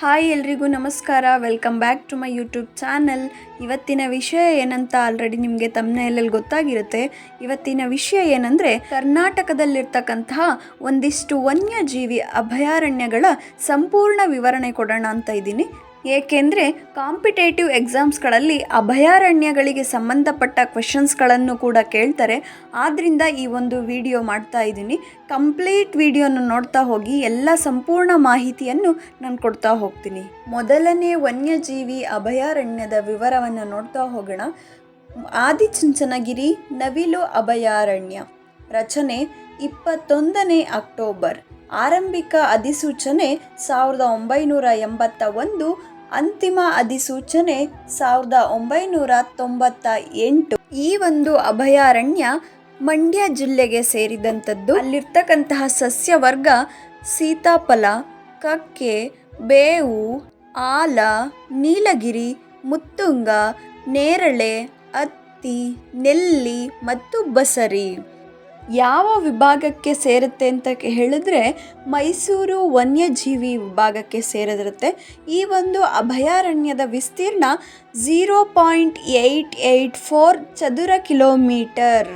Hi ಎಲ್ರಿಗೂ ನಮಸ್ಕಾರ. Welcome back to my YouTube channel ಇವತ್ತಿನ ವಿಷಯ ಏನಂತ ಆಲ್ರೆಡಿ ನಿಮಗೆ ತಮ್ಮನೆಯಲ್ಲಿ ಗೊತ್ತಾಗಿರುತ್ತೆ. ಇವತ್ತಿನ ವಿಷಯ ಏನಂದರೆ, ಕರ್ನಾಟಕದಲ್ಲಿರ್ತಕ್ಕಂತಹ ಒಂದಿಷ್ಟು ವನ್ಯಜೀವಿ ಅಭಯಾರಣ್ಯಗಳ ಸಂಪೂರ್ಣ ವಿವರಣೆ ಕೊಡೋಣ ಅಂತ ಇದ್ದೀನಿ. ಏಕೆಂದರೆ ಕಾಂಪಿಟೇಟಿವ್ ಎಕ್ಸಾಮ್ಸ್ಗಳಲ್ಲಿ ಅಭಯಾರಣ್ಯಗಳಿಗೆ ಸಂಬಂಧಪಟ್ಟ ಕ್ವೆಶನ್ಸ್ಗಳನ್ನು ಕೂಡ ಕೇಳ್ತಾರೆ. ಆದ್ದರಿಂದ ಈ ಒಂದು ವಿಡಿಯೋ ಮಾಡ್ತಾ ಇದ್ದೀನಿ. ಕಂಪ್ಲೀಟ್ ವಿಡಿಯೋನ ನೋಡ್ತಾ ಹೋಗಿ ಎಲ್ಲ ಸಂಪೂರ್ಣ ಮಾಹಿತಿಯನ್ನು ನಾನು ಕೊಡ್ತಾ ಹೋಗ್ತೀನಿ. ಮೊದಲನೇ ವನ್ಯಜೀವಿ ಅಭಯಾರಣ್ಯದ ವಿವರವನ್ನು ನೋಡ್ತಾ ಹೋಗೋಣ. ಆದಿಚುಂಚನಗಿರಿ ನವಿಲು ಅಭಯಾರಣ್ಯ. ರಚನೆ ಇಪ್ಪತ್ತೊಂದನೇ ಅಕ್ಟೋಬರ್. ಆರಂಭಿಕ ಅಧಿಸೂಚನೆ ಸಾವಿರದ ಒಂಬೈನೂರ ಎಂಬತ್ತ ಒಂದು ಅಂತಿಮ ಅಧಿಸೂಚನೆ ಸಾವಿರದ ಒಂಬೈನೂರ ತೊಂಬತ್ತ ಎಂಟು. ಈ ಒಂದು ಅಭಯಾರಣ್ಯ ಮಂಡ್ಯ ಜಿಲ್ಲೆಗೆ ಸೇರಿದಂಥದ್ದು. ಅಲ್ಲಿರ್ತಕ್ಕಂತಹ ಸಸ್ಯವರ್ಗ ಸೀತಾಫಲ, ಕಕ್ಕೆ, ಬೇವು, ಆಲ, ನೀಲಗಿರಿ, ಮುತ್ತುಂಗ, ನೇರಳೆ ಹತ್ತಿ ನೆಲ್ಲಿ ಮತ್ತು ಬಸರಿ. ಯಾವ ವಿಭಾಗಕ್ಕೆ ಸೇರುತ್ತೆ ಅಂತ ಹೇಳಿದ್ರೆ ಮೈಸೂರು ವನ್ಯಜೀವಿ ವಿಭಾಗಕ್ಕೆ ಸೇರದಿರುತ್ತೆ. ಈ ಒಂದು ಅಭಯಾರಣ್ಯದ ವಿಸ್ತೀರ್ಣ zero point eight eight four ಚದುರ kilometre.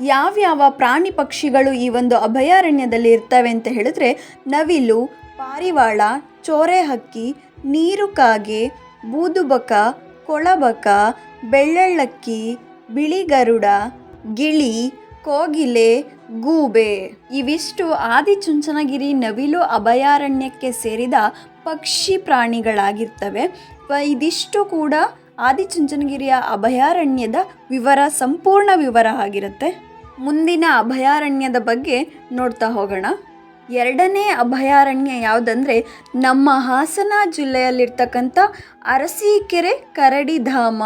ಯಾವ್ಯಾವ ಪ್ರಾಣಿ ಪಕ್ಷಿಗಳು ಈ ಒಂದು ಅಭಯಾರಣ್ಯದಲ್ಲಿ ಇರ್ತವೆ ಅಂತ ಹೇಳಿದ್ರೆ ನವಿಲು, ಪಾರಿವಾಳ ಚೋರೆ ಹಕ್ಕಿ ನೀರುಕಾಗೆ, ಬೂದುಬಕ, ಕೊಳಬಕ, ಬೆಳ್ಳಳ್ಳಕ್ಕಿ, ಬಿಳಿಗರುಡ, ಗಿಳಿ ಕೋಗಿಲೆ, ಗೂಬೆ ಇವಿಷ್ಟು ಆದಿಚುಂಚನಗಿರಿ ನವಿಲು ಅಭಯಾರಣ್ಯಕ್ಕೆ ಸೇರಿದ ಪಕ್ಷಿ ಪ್ರಾಣಿಗಳಾಗಿರ್ತವೆ. ಇದಿಷ್ಟು ಕೂಡ ಆದಿಚುಂಚನಗಿರಿಯ ಅಭಯಾರಣ್ಯದ ವಿವರ, ಸಂಪೂರ್ಣ ವಿವರ ಆಗಿರುತ್ತೆ. ಮುಂದಿನ ಅಭಯಾರಣ್ಯದ ಬಗ್ಗೆ ನೋಡ್ತಾ ಹೋಗೋಣ. ಎರಡನೇ ಅಭಯಾರಣ್ಯ ಯಾವುದಂದರೆ ನಮ್ಮ ಹಾಸನ ಜಿಲ್ಲೆಯಲ್ಲಿರ್ತಕ್ಕಂಥ ಅರಸೀಕೆರೆ ಕರಡಿಧಾಮ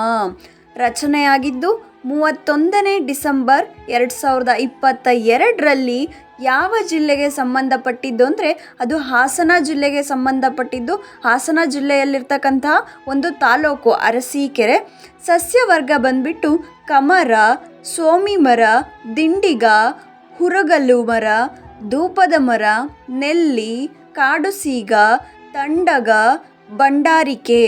ರಚನೆಯಾಗಿದ್ದು ಮೂವತ್ತೊಂದನೇ ಡಿಸೆಂಬರ್ ಎರಡು ಸಾವಿರದ ಇಪ್ಪತ್ತ ಎರಡರಲ್ಲಿ ಯಾವ ಜಿಲ್ಲೆಗೆ ಸಂಬಂಧಪಟ್ಟಿದ್ದು ಅಂದರೆ ಅದು ಹಾಸನ ಜಿಲ್ಲೆಗೆ ಸಂಬಂಧಪಟ್ಟಿದ್ದು. ಹಾಸನ ಜಿಲ್ಲೆಯಲ್ಲಿರ್ತಕ್ಕಂತಹ ಒಂದು ತಾಲೂಕು ಅರಸೀಕೆರೆ. ಸಸ್ಯವರ್ಗ ಬಂದ್ಬಿಟ್ಟು ಕಮರ ಸೋಮಿ ಮರ ದಿಂಡಿಗ ಹುರಗಲ್ಲು ಮರ, ಧೂಪದ ಮರ, ನೆಲ್ಲಿ ಕಾಡುಸೀಗ ತಂಡಗ ಬಂಡಾರಿಕೆ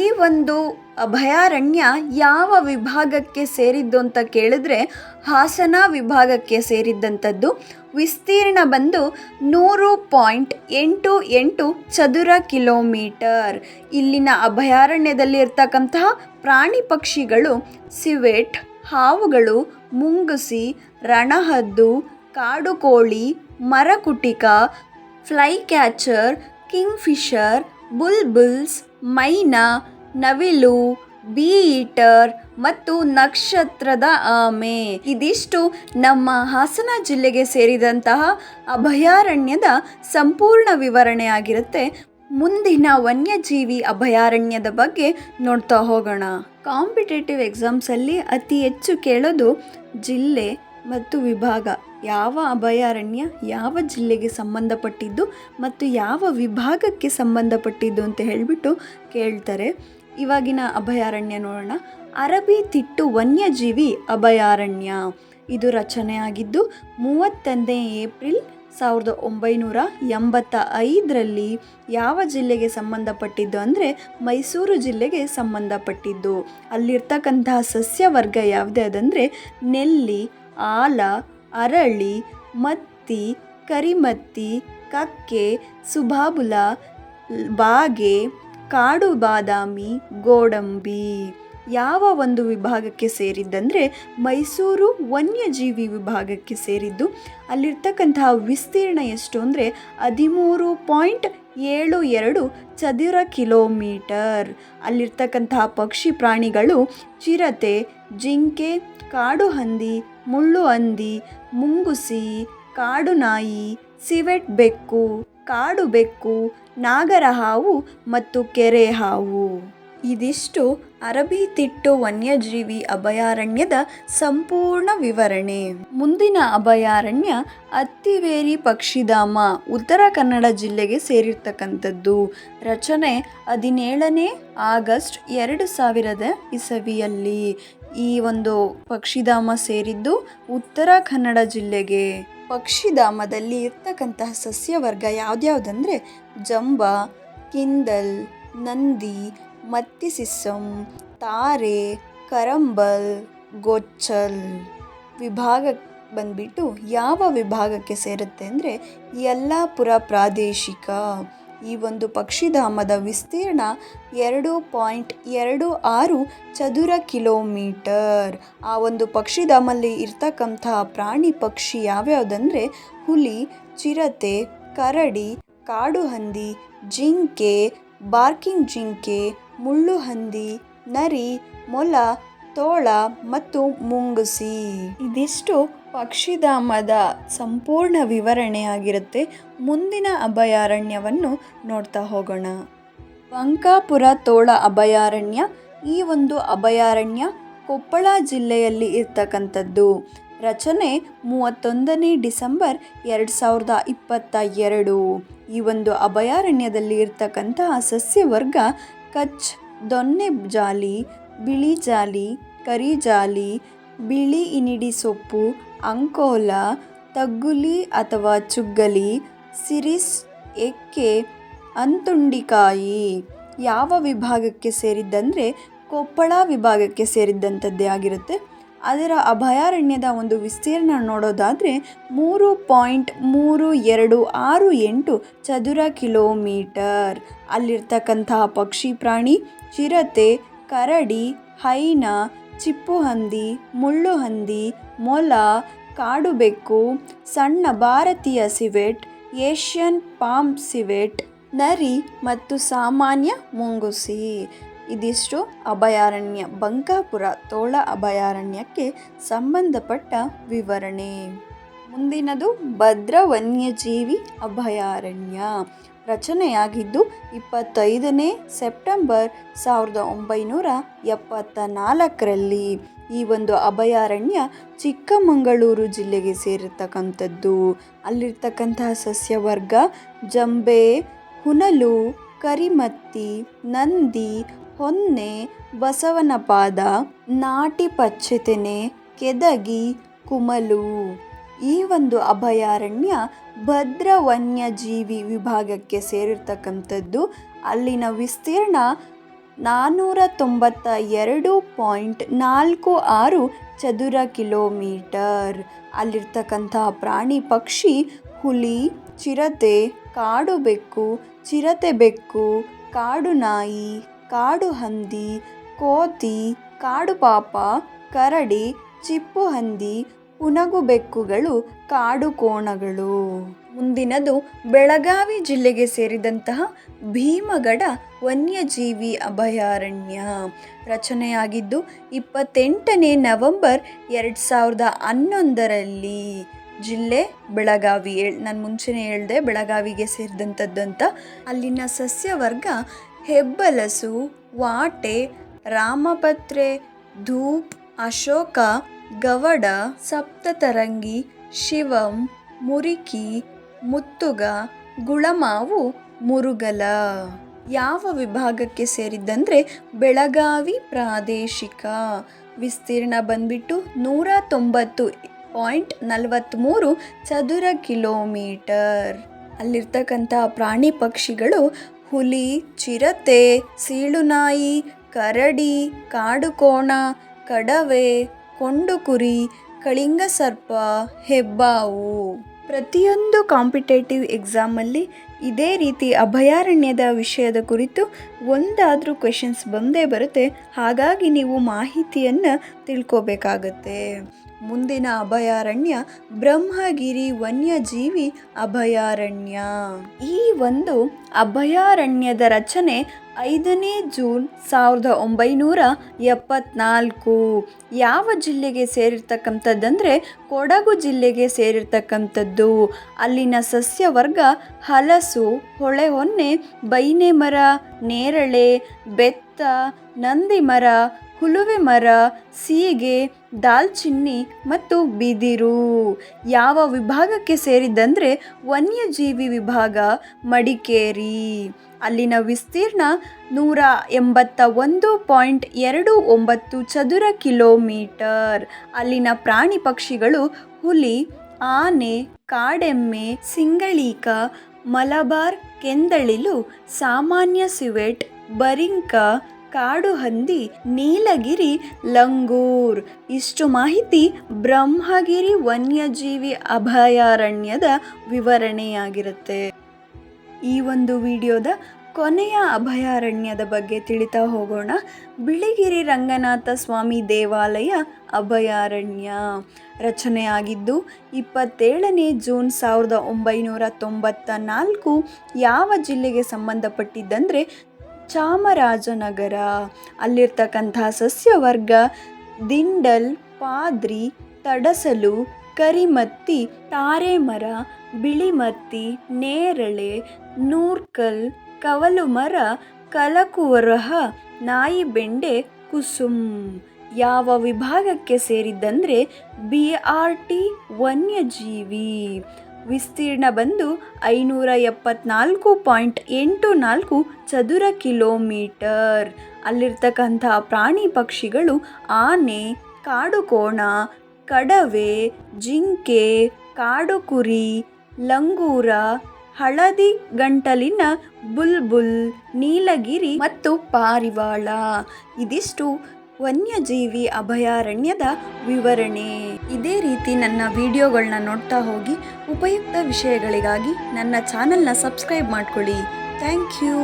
ಈ ಒಂದು ಅಭಯಾರಣ್ಯ ಯಾವ ವಿಭಾಗಕ್ಕೆ ಸೇರಿದ್ದು ಅಂತ ಕೇಳಿದ್ರೆ ಹಾಸನ ವಿಭಾಗಕ್ಕೆ ಸೇರಿದ್ದಂಥದ್ದು. ವಿಸ್ತೀರ್ಣ ಬಂದು ನೂರು ಪಾಯಿಂಟ್ ಎಂಟು ಎಂಟು ಚದುರ ಕಿಲೋಮೀಟರ್. ಇಲ್ಲಿನ ಅಭಯಾರಣ್ಯದಲ್ಲಿ ಇರ್ತಕ್ಕಂತಹ ಪ್ರಾಣಿ ಪಕ್ಷಿಗಳು ಸಿವೆಟ್, ಹಾವುಗಳು, ಮುಂಗುಸಿ, ರಣಹದ್ದು, ಕಾಡುಕೋಳಿ, ಮರಕುಟಿಕ, ಫ್ಲೈ ಕ್ಯಾಚರ್, ಕಿಂಗ್ಫಿಷರ್, ಬುಲ್ಬುಲ್ಸ್, ಮೈನಾ ನವಿಲು ಬೀ ಈಟರ್ ಮತ್ತು ನಕ್ಷತ್ರದ ಆಮೆ. ಇದಿಷ್ಟು ನಮ್ಮ ಹಾಸನ ಜಿಲ್ಲೆಗೆ ಸೇರಿದಂತಹ ಅಭಯಾರಣ್ಯದ ಸಂಪೂರ್ಣ ವಿವರಣೆ ಆಗಿರುತ್ತೆ. ಮುಂದಿನ ವನ್ಯಜೀವಿ ಅಭಯಾರಣ್ಯದ ಬಗ್ಗೆ ನೋಡ್ತಾ ಹೋಗೋಣ. ಕಾಂಪಿಟೇಟಿವ್ ಎಕ್ಸಾಮ್ಸಲ್ಲಿ ಅತಿ ಹೆಚ್ಚು ಕೇಳೋದು ಜಿಲ್ಲೆ ಮತ್ತು ವಿಭಾಗ. ಯಾವ ಅಭಯಾರಣ್ಯ ಯಾವ ಜಿಲ್ಲೆಗೆ ಸಂಬಂಧಪಟ್ಟಿದ್ದು ಮತ್ತು ಯಾವ ವಿಭಾಗಕ್ಕೆ ಸಂಬಂಧಪಟ್ಟಿದ್ದು ಅಂತ ಹೇಳಿಬಿಟ್ಟು ಕೇಳ್ತಾರೆ. ಇವಾಗಿನ ಅಭಯಾರಣ್ಯ ನೋಡೋಣ. ಅರಬಿ ತಿಟ್ಟು ವನ್ಯಜೀವಿ ಅಭಯಾರಣ್ಯ. ಇದು ರಚನೆಯಾಗಿದ್ದು ಮೂವತ್ತೊಂದನೇ ಏಪ್ರಿಲ್ ಸಾವಿರದ ಒಂಬೈನೂರ ಎಂಬತ್ತ ಐದರಲ್ಲಿ ಯಾವ ಜಿಲ್ಲೆಗೆ ಸಂಬಂಧಪಟ್ಟಿದ್ದು ಅಂದರೆ ಮೈಸೂರು ಜಿಲ್ಲೆಗೆ ಸಂಬಂಧಪಟ್ಟಿದ್ದು. ಅಲ್ಲಿರ್ತಕ್ಕಂತಹ ಸಸ್ಯವರ್ಗ ಯಾವುದೇ ಅದಂದರೆ ನೆಲ್ಲಿ, ಆಲ, ಅರಳಿ, ಮತ್ತಿ, ಕರಿಮತ್ತಿ, ಕಕ್ಕೆ ಸುಭಾಬುಲ ಬಾಗೆ ಕಾಡು ಬಾದಾಮಿ, ಗೋಡಂಬಿ ಯಾವ ಒಂದು ವಿಭಾಗಕ್ಕೆ ಸೇರಿದ್ದಂದರೆ ಮೈಸೂರು ವನ್ಯಜೀವಿ ವಿಭಾಗಕ್ಕೆ ಸೇರಿದ್ದು, ಅಲ್ಲಿರ್ತಕ್ಕಂತಹ ವಿಸ್ತೀರ್ಣ ಎಷ್ಟು ಅಂದರೆ ಹದಿಮೂರು ಪಾಯಿಂಟ್ ಏಳು ಎರಡು ಚದುರ ಕಿಲೋಮೀಟರ್. ಅಲ್ಲಿರ್ತಕ್ಕಂತಹ ಪಕ್ಷಿ ಪ್ರಾಣಿಗಳು ಚಿರತೆ, ಜಿಂಕೆ, ಕಾಡು ಹಂದಿ, ಮುಳ್ಳು ಹಂದಿ, ಮುಂಗುಸಿ, ಕಾಡು ನಾಯಿ, ಸಿವೆಟ್ ಬೆಕ್ಕು, ಕಾಡು ಬೆಕ್ಕು ನಾಗರ ಹಾವು ಮತ್ತು ಕೆರೆ ಹಾವು ಇದಿಷ್ಟು ಅರಬಿ ತಿಟ್ಟು ವನ್ಯಜೀವಿ ಅಭಯಾರಣ್ಯದ ಸಂಪೂರ್ಣ ವಿವರಣೆ. ಮುಂದಿನ ಅಭಯಾರಣ್ಯ ಅತ್ತಿವೇರಿ ಪಕ್ಷಿಧಾಮ, ಉತ್ತರ ಕನ್ನಡ ಜಿಲ್ಲೆಗೆ ಸೇರಿರ್ತಕ್ಕಂಥದ್ದು. ರಚನೆ ಹದಿನೇಳನೇ ಆಗಸ್ಟ್ ಎರಡು ಸಾವಿರದ ಇಸವಿಯಲ್ಲಿ. ಈ ಒಂದು ಪಕ್ಷಿಧಾಮ ಸೇರಿದ್ದು ಉತ್ತರ ಕನ್ನಡ ಜಿಲ್ಲೆಗೆ. ಪಕ್ಷಿಧಾಮದಲ್ಲಿ ಇರ್ತಕ್ಕಂತಹ ಸಸ್ಯವರ್ಗ ಯಾವ್ದ್ಯಾವ್ದಂದರೆ ಜಂಬ ಕಿಂದಲ್ ನಂದಿ ಮತ್ತಿಸಿಸ್ಸಂ ತಾರೆ, ಕರಂಬಲ್, ಗೊಚ್ಚಲ್ ವಿಭಾಗ ಬಂದ್ಬಿಟ್ಟು ಯಾವ ವಿಭಾಗಕ್ಕೆ ಸೇರುತ್ತೆ ಅಂದರೆ ಯಲ್ಲಾಪುರ ಪ್ರಾದೇಶಿಕ. ಈ ಒಂದು ಪಕ್ಷಿಧಾಮದ ವಿಸ್ತೀರ್ಣ ಎರಡು ಪಾಯಿಂಟ್ ಎರಡು ಆರು ಚದುರ ಕಿಲೋಮೀಟರ್. ಆ ಒಂದು ಪಕ್ಷಿಧಾಮಲ್ಲಿ ಇರ್ತಕ್ಕಂತಹ ಪ್ರಾಣಿ ಪಕ್ಷಿ ಯಾವ್ಯಾವುದಂದರೆ ಹುಲಿ, ಚಿರತೆ, ಕರಡಿ ಕಾಡು ಹಂದಿ ಜಿಂಕೆ, ಬಾರ್ಕಿಂಗ್ ಜಿಂಕೆ ಮುಳ್ಳು ಹಂದಿ ನರಿ, ಮೊಲ, ತೋಳ ಮತ್ತು ಮುಂಗುಸಿ. ಇದಿಷ್ಟು ಪಕ್ಷಿಧಾಮದ ಸಂಪೂರ್ಣ ವಿವರಣೆಯಾಗಿರುತ್ತೆ ಮುಂದಿನ ಅಭಯಾರಣ್ಯವನ್ನು ನೋಡ್ತಾ ಹೋಗೋಣ. ಬಂಕಾಪುರ ತೋಳ ಅಭಯಾರಣ್ಯ ಈ ಒಂದು ಅಭಯಾರಣ್ಯ ಕೊಪ್ಪಳ ಜಿಲ್ಲೆಯಲ್ಲಿ ಇರ್ತಕ್ಕಂಥದ್ದು. ರಚನೆ ಮೂವತ್ತೊಂದನೇ ಡಿಸೆಂಬರ್ ಎರಡು ಸಾವಿರದ ಇಪ್ಪತ್ತ ಎರಡು. ಈ ಒಂದು ಅಭಯಾರಣ್ಯದಲ್ಲಿ ಇರ್ತಕ್ಕಂತಹ ಸಸ್ಯವರ್ಗ ಕಚ್, ದೊನ್ನೆ ಜಾಲಿ, ಬಿಳಿ ಜಾಲಿ, ಕರಿ ಜಾಲಿ ಬಿಳಿ ಇನಿಡಿ ಸೊಪ್ಪು, ಅಂಕೋಲ, ತಗ್ಗುಲಿ ಅಥವಾ ಚುಗ್ಗಲಿ, ಸಿರಿಸ್ ಎಕ್ಕೆ ಅಂತುಂಡಿಕಾಯಿ ಯಾವ ವಿಭಾಗಕ್ಕೆ ಸೇರಿದ್ದಂದರೆ ಕೊಪ್ಪಳ ವಿಭಾಗಕ್ಕೆ ಸೇರಿದ್ದಂಥದ್ದೇ ಆಗಿರುತ್ತೆ. ಅದರ ಅಭಯಾರಣ್ಯದ ಒಂದು ವಿಸ್ತೀರ್ಣ ನೋಡೋದಾದರೆ ಮೂರು ಪಾಯಿಂಟ್ ಮೂರು ಎರಡು ಆರು ಎಂಟು ಚದುರ ಕಿಲೋಮೀಟರ್. ಅಲ್ಲಿರ್ತಕ್ಕಂತಹ ಪಕ್ಷಿ ಪ್ರಾಣಿ ಚಿರತೆ, ಕರಡಿ, ಹೈನ ಚಿಪ್ಪುಹಂದಿ ಮುಳ್ಳುಹಂದಿ ಮೊಲ ಕಾಡುಬೆಕ್ಕು ಸಣ್ಣ ಭಾರತೀಯ ಸಿವೆಟ್, ಏಷ್ಯನ್ ಪಾಮ್ ಸಿವೆಟ್, ನರಿ ಮತ್ತು ಸಾಮಾನ್ಯ ಮುಂಗುಸಿ. ಇದಿಷ್ಟು ಅಭಯಾರಣ್ಯ, ಬಂಕಾಪುರ ತೋಳ ಅಭಯಾರಣ್ಯಕ್ಕೆ ಸಂಬಂಧಪಟ್ಟ ವಿವರಣೆ. ಮುಂದಿನದು ಭದ್ರ ವನ್ಯಜೀವಿ ಅಭಯಾರಣ್ಯ. ರಚನೆಯಾಗಿದ್ದು, ಇಪ್ಪತ್ತೈದನೇ ಸೆಪ್ಟೆಂಬರ್ ಸಾವಿರದ ಒಂಬೈನೂರ ಎಪ್ಪತ್ತ ನಾಲ್ಕರಲ್ಲಿ ಈ ಒಂದು ಅಭಯಾರಣ್ಯ ಚಿಕ್ಕಮಗಳೂರು ಜಿಲ್ಲೆಗೆ ಸೇರಿರ್ತಕ್ಕಂಥದ್ದು ಅಲ್ಲಿರ್ತಕ್ಕಂತಹ ಸಸ್ಯವರ್ಗ ಜಂಬೆ, ಹುನಲು, ಕರಿಮತ್ತಿ, ನಂದಿ, ಹೊನ್ನೆ, ಬಸವನಪಾದ, ನಾಟಿ ಪಚ್ಚೆತೆನೆ ಕೆದಗಿ, ಕುಮಲು. ಈ ಒಂದು ಅಭಯಾರಣ್ಯ ಭದ್ರ ವನ್ಯಜೀವಿ ವಿಭಾಗಕ್ಕೆ ಸೇರಿರ್ತಕ್ಕಂಥದ್ದು. ಅಲ್ಲಿನ ವಿಸ್ತೀರ್ಣ ನಾನ್ನೂರ ತೊಂಬತ್ತ ಎರಡು ಪಾಯಿಂಟ್ ನಾಲ್ಕು ಆರು ಚದುರ ಕಿಲೋಮೀಟರ್. ಅಲ್ಲಿರ್ತಕ್ಕಂತಹ ಪ್ರಾಣಿ ಪಕ್ಷಿ ಹುಲಿ, ಚಿರತೆ, ಕಾಡು ಬೆಕ್ಕು, ಚಿರತೆ ಬೆಕ್ಕು, ಕಾಡು ನಾಯಿ, ಕಾಡು ಹಂದಿ, ಕೋತಿ, ಕಾಡು ಪಾಪ, ಕರಡಿ, ಚಿಪ್ಪು ಹಂದಿ ಪುನಗು ಬೆಕ್ಕುಗಳು ಕಾಡು ಕೋಣಗಳು. ಮುಂದಿನದು ಬೆಳಗಾವಿ ಜಿಲ್ಲೆಗೆ ಸೇರಿದಂತಹ ಭೀಮಗಡ ವನ್ಯಜೀವಿ ಅಭಯಾರಣ್ಯ. ರಚನೆಯಾಗಿದ್ದು ಇಪ್ಪತ್ತೆಂಟನೇ ನವೆಂಬರ್ ಎರಡು ಸಾವಿರದ ಹನ್ನೊಂದರಲ್ಲಿ ಜಿಲ್ಲೆ ಬೆಳಗಾವಿ ನಾನು ಮುಂಚೆನೇ ಹೇಳಿದೆ ಬೆಳಗಾವಿಗೆ ಸೇರಿದಂಥದ್ದು ಅಂತ ಅಲ್ಲಿನ ಸಸ್ಯವರ್ಗ ಹೆಬ್ಬಲಸು, ವಾಟೆ, ರಾಮಪತ್ರೆ, ಧೂಪ್, ಅಶೋಕ ಗವಡ ಸಪ್ತತರಂಗಿ, ಶಿವಂ, ಮುರಿಕಿ, ಮುತ್ತುಗ, ಗುಳಮಾವು, ಮುರುಗಲ. ಯಾವ ವಿಭಾಗಕ್ಕೆ ಸೇರಿದ್ದಂದರೆ ಬೆಳಗಾವಿ ಪ್ರಾದೇಶಿಕ. ವಿಸ್ತೀರ್ಣ ಬಂದ್ಬಿಟ್ಟು ನೂರ ತೊಂಬತ್ತು ಪಾಯಿಂಟ್ ನಲವತ್ತ್ಮೂರು ಚದುರ ಕಿಲೋಮೀಟರ್. ಅಲ್ಲಿರ್ತಕ್ಕಂಥ ಪ್ರಾಣಿ ಪಕ್ಷಿಗಳು ಹುಲಿ, ಚಿರತೆ, ಸೀಳುನಾಯಿ, ಕರಡಿ, ಕಾಡುಕೋಣ, ಕಡವೆ ಕೊಂಡುಕುರಿ ಕಳಿಂಗ ಸರ್ಪ, ಹೆಬ್ಬಾವು. ಪ್ರತಿಯೊಂದು ಕಾಂಪಿಟೇಟಿವ್ ಎಕ್ಸಾಮಲ್ಲಿ ಇದೇ ರೀತಿ ಅಭಯಾರಣ್ಯದ ವಿಷಯದ ಕುರಿತು ಒಂದಾದರೂ ಕ್ವೆಶನ್ಸ್ ಬಂದೇ ಬರುತ್ತೆ. ಹಾಗಾಗಿ ನೀವು ಮಾಹಿತಿಯನ್ನು ತಿಳ್ಕೋಬೇಕಾಗತ್ತೆ. ಮುಂದಿನ ಅಭಯಾರಣ್ಯ ಬ್ರಹ್ಮಗಿರಿ ವನ್ಯಜೀವಿ ಅಭಯಾರಣ್ಯ. ಈ ಒಂದು ಅಭಯಾರಣ್ಯದ ರಚನೆ ಐದನೇ ಜೂನ್ ಸಾವಿರದ ಒಂಬೈನೂರ ಎಪ್ಪತ್ನಾಲ್ಕು. ಯಾವ ಜಿಲ್ಲೆಗೆ ಸೇರಿರ್ತಕ್ಕಂಥದ್ದಂದರೆ ಕೊಡಗು ಜಿಲ್ಲೆಗೆ ಸೇರಿರ್ತಕ್ಕಂಥದ್ದು. ಅಲ್ಲಿನ ಸಸ್ಯವರ್ಗ ಹಲಸು ಹೊಳೆ ಹೊನ್ನೆ ಬೈನೆ ಮರ ನೇರಳೆ, ಬೆತ್ತ ನಂದಿ ಮರ ಹುಲುವೆ ಮರ, ಸೀಗೆ ದಾಲ್ಚಿನ್ನಿ ಮತ್ತು ಬಿದಿರು. ಯಾವ ವಿಭಾಗಕ್ಕೆ ಸೇರಿದ್ದಂದರೆ ವನ್ಯಜೀವಿ ವಿಭಾಗ, ಮಡಿಕೇರಿ. ಅಲ್ಲಿನ ವಿಸ್ತೀರ್ಣ ನೂರ ಎಂಬತ್ತ ಒಂದು ಪಾಯಿಂಟ್ ಎರಡು ಒಂಬತ್ತು ಚದುರ ಕಿಲೋಮೀಟರ್. ಅಲ್ಲಿನ ಪ್ರಾಣಿ ಪಕ್ಷಿಗಳು ಹುಲಿ, ಆನೆ, ಕಾಡೆಮ್ಮೆ, ಸಿಂಗಳೀಕ, ಮಲಬಾರ್, ಕೆಂದಳಿಲು, ಸಾಮಾನ್ಯ ಸಿವೆಟ್, ಬರಿಂಕ ಕಾಡು ಹಂದಿ, ನೀಲಗಿರಿ, ಲಂಗೂರ್. ಇಷ್ಟು ಮಾಹಿತಿ ಬ್ರಹ್ಮಗಿರಿ ವನ್ಯಜೀವಿ ಅಭಯಾರಣ್ಯದ ವಿವರಣೆಯಾಗಿರುತ್ತೆ. ಈ ಒಂದು ವಿಡಿಯೋದ ಕೊನೆಯ ಅಭಯಾರಣ್ಯದ ಬಗ್ಗೆ ತಿಳಿತಾ ಹೋಗೋಣ. ಬಿಳಿಗಿರಿ ರಂಗನಾಥ ಸ್ವಾಮಿ ದೇವಾಲಯ ಅಭಯಾರಣ್ಯ. ರಚನೆಯಾಗಿದ್ದು, ಇಪ್ಪತ್ತೇಳನೇ ಜೂನ್ ಸಾವಿರದ ಒಂಬೈನೂರ ತೊಂಬತ್ತ ನಾಲ್ಕು ಯಾವ ಜಿಲ್ಲೆಗೆ ಸಂಬಂಧಪಟ್ಟಿದ್ದಂದರೆ ಚಾಮರಾಜನಗರ, ಅಲ್ಲಿರ್ತಕ್ಕಂಥ ಸಸ್ಯವರ್ಗ, ದಿಂಡಲ್, ಪಾದ್ರಿ, ತಡಸಲು, ಕರಿಮತ್ತಿ, ತಾರೆಮರ, ಬಿಳಿಮತ್ತಿ, ನೇರಳೆ, ನೂರ್ಕಲ್ ಕವಲು ಮರ ಕಲಕುವರಹ ನಾಯಿ ಬೆಂಡೆ ಕುಸುಮ್. ಯಾವ ವಿಭಾಗಕ್ಕೆ ಸೇರಿದ್ದಂದರೆ ಬಿ ಆರ್ ಟಿ ವನ್ಯಜೀವಿ. ವಿಸ್ತೀರ್ಣ ಬಂದು ಐನೂರ ಎಪ್ಪತ್ನಾಲ್ಕು ಪಾಯಿಂಟ್ ಎಂಟು ನಾಲ್ಕು ಚದುರ ಕಿಲೋಮೀಟರ್. ಅಲ್ಲಿರ್ತಕ್ಕಂಥ ಪ್ರಾಣಿ ಪಕ್ಷಿಗಳು ಆನೆ, ಕಾಡುಕೋಣ, ಕಡವೆ, ಜಿಂಕೆ, ಕಾಡುಕುರಿ, ಲಂಗೂರ, ಹಳದಿ ಗಂಟಲಿನ ಬುಲ್ಬುಲ್, ನೀಲಗಿರಿ ಮತ್ತು ಪಾರಿವಾಳ. ಇದಿಷ್ಟು ವನ್ಯಜೀವಿ ಅಭಯಾರಣ್ಯದ ವಿವರಣೆ. ಇದೇ ರೀತಿ ನನ್ನ ವಿಡಿಯೋಗಳನ್ನ ನೋಡ್ತಾ ಹೋಗಿ ಉಪಯುಕ್ತ ವಿಷಯಗಳಿಗಾಗಿ ನನ್ನ ಚಾನಲ್ನ ಸಬ್ಸ್ಕ್ರೈಬ್ ಮಾಡ್ಕೊಳ್ಳಿ. Thank you.